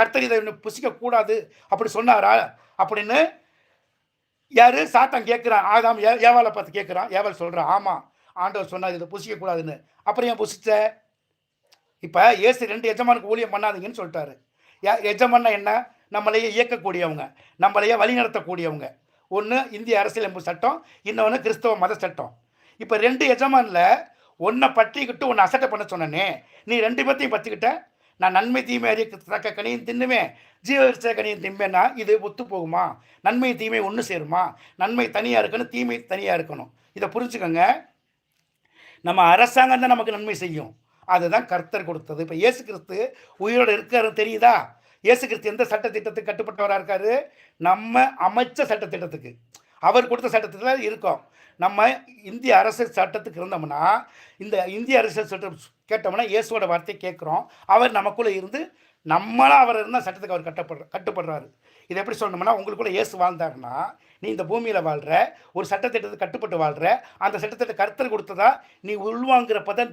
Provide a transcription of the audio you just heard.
கர்த்தர் இதை புசிக்கக்கூடாது. அப்படி சொன்னாரா? அப்படின்னு யாரு? சாத்தான் கேட்குறான். ஆதாம் ஏ ஏவாலை பார்த்து கேட்குறான். ஏவாள் சொல்கிறான் ஆமாம் ஆண்டவர் சொன்னார் இதை புசிக்கக்கூடாதுன்னு. அப்புறம் ஏன் புசிச்ச? இப்போ ஏசு ரெண்டு எஜமானுக்கு ஊழியம் பண்ணாதீங்கன்னு சொல்லிட்டாரு. ய- எஜமான்னா என்ன? நம்மளையே இயக்கக்கூடியவங்க. நம்மளையே வழிநடத்தக்கூடியவங்க. ஒன்று இந்திய அரசியலமைப்பு சட்டம் இன்னொன்று கிறிஸ்தவ மத சட்டம். இப்போ ரெண்டு எஜமானில் ஒன்றை பற்றிக்கிட்டு ஒன்று அசட்டை பண்ண சொன்னனே. நீ ரெண்டு பேர்த்தையும் பற்றிக்கிட்ட? நான் நன்மை தீமை அறிய தக்க கனியும் தின்னுவேன். ஜீவரிச்ச கனியும் திம்பேன்னா இது ஒத்து போகுமா? நன்மை தீமை ஒன்று சேருமா? நன்மை தனியாக இருக்கணும் தீமை தனியாக இருக்கணும். இதை புரிஞ்சுக்கோங்க. நம்ம அரசாங்கம் தான் நமக்கு நன்மை செய்யும். அதுதான் கர்த்தர் கொடுத்தது. இப்போ இயேசு கிறிஸ்து உயிரோடு இருக்காரு தெரியுதா? இயேசு கிறிஸ்து எந்த சட்டத்திட்டத்துக்கு கட்டுப்பட்டவராக இருக்காரு? நம்ம அமைச்ச சட்டத்திட்டத்துக்கு. அவர் கொடுத்த சட்டத்தில் இருக்கோம். நம்ம இந்திய அரசு சட்டத்துக்கு இருந்தோம்னா இந்த இந்திய அரசியல் சட்டம் கேட்டோம்னா இயேசுவோட வார்த்தையை கேட்குறோம். அவர் நமக்குள்ளே இருந்து நம்மளாக அவர் இருந்தால் சட்டத்துக்கு அவர் கட்டப்படுற கட்டுப்படுறாரு. இதை எப்படி சொல்லணும்னா உங்களுக்குள்ள இயேசு வாழ்ந்தாருன்னா நீ இந்த பூமியில் வாழ்கிற ஒரு சட்டத்திட்டத்தை கட்டுப்பட்டு வாழ்கிற அந்த சட்டத்திட்ட கருத்தர் கொடுத்ததா நீ உள்வாங்கிற தான்